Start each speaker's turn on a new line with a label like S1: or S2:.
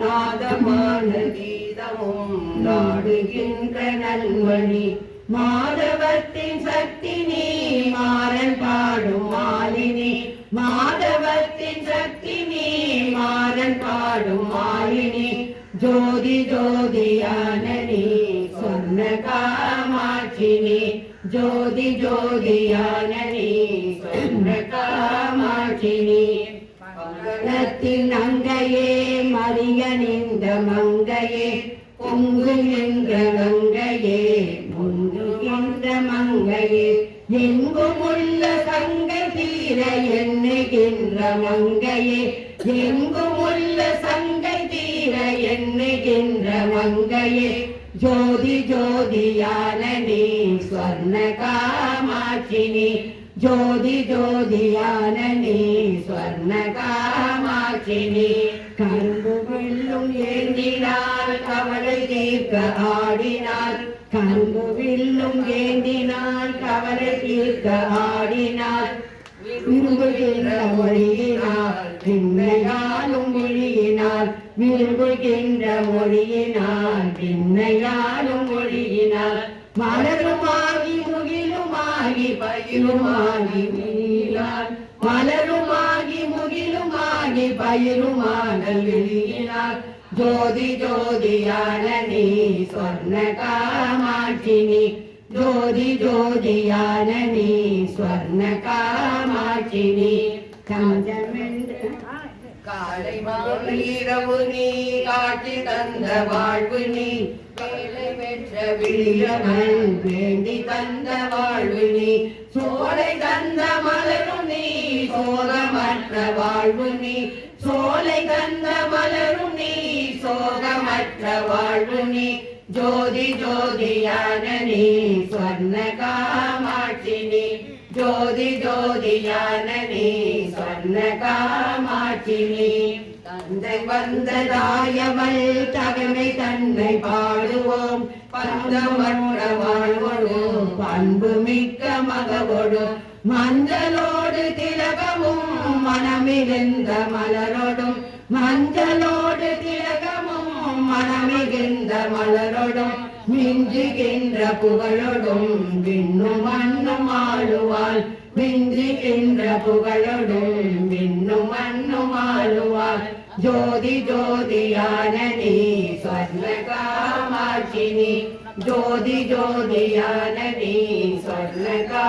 S1: நாதமான கீதமும் நாடுகின்ற நல்வழி மாதவத்தின் சக்தி நீ மாறன் பாடும் மாலினி. மாதவத்தின் சக்தி நீ மாறன் பாடும் மாலினி. ஜோதி ஜோதியான நீ சொன்ன காமாட்சினி. ஜோதி ஜோதியான நீ சொன்ன காமாட்சினி. மகனத்தின் அங்கையே மரியனிந்த மங்கையே பொங்கு பொங்குகின்ற கங்கையே முன்னுகின்ற மங்கையே எங்கும் உள்ள சங்கை தீர எண்ணுகின்ற மங்கையே எங்கும் உள்ள சங்கை தீர எண்ணுகின்ற மங்கையே ஜோதி ஜோதியான நீ ஸ்வர்ண காமாட்சினி ஜோதி ஜோதியான நீ ஸ்வர்ண காமாட்சினி கரும்பு வில்லும் ஏந்தினால் கவலை தீர்க்க ஆடினாள். கரும்பு வில்லும் ஏந்தினால் கவலை தீர்க்க ஆடினாள். விரும்புகின்ற மொழியினால் பின்னையாலும் மொழியினால் விரும்புகின்ற மொழியினால் பின்னையாலும் மொழியினால் மர முகிலுமாகி பயிருமாகி மலருமாகி முகிலுமாகி பயிலுமாக விழுகினார். ஜோதி ஜோதியான நீ சொர்ண காமாட்சினி. ஜோதி ஜோதியான நீ ஸ்வர்ண காமாட்சினி. கஞ்சமென்று காலை மாலை இரவு நீ காட்டி தந்த வாழ்வு நீ. வேலை பெற்ற விழியவன் வேண்டி தந்த வாழ்வு சோலை தந்த மலரும் நீ சோகமற்ற வாழ்வு நீ. சோலை தந்த மலரும் நீ சோகமற்ற வாழ்வு நீ. ஜோதி ஜோதியான நீ ஸ்வர்ண காமாட்சினி ஜோதி ஜோதியான நீ சொன்ன காமாட்சினி தந்தை வந்ததாயவள் தகமை தன்னை பாடுவோம். பந்தமற்ற வாழ்வொடும் அன்பு மிக்க மகவோடு மஞ்சளோடு திலகமும் மனமிருந்த மலரோடும் மஞ்சளோடு திலகமும் மனமிகுந்த மலரோடும் மிஞ்சுகின்ற புகழோடும் விண்ணும் மண்ணும் ஆளுவாள் மிஞ்சுகின்ற புகழோடும் விண்ணும் மண்ணும் ஆளுவாள். ஜோதி ஜோதியான நீ சொர்ண காமாட்சினி ज्योति नी स्वर्का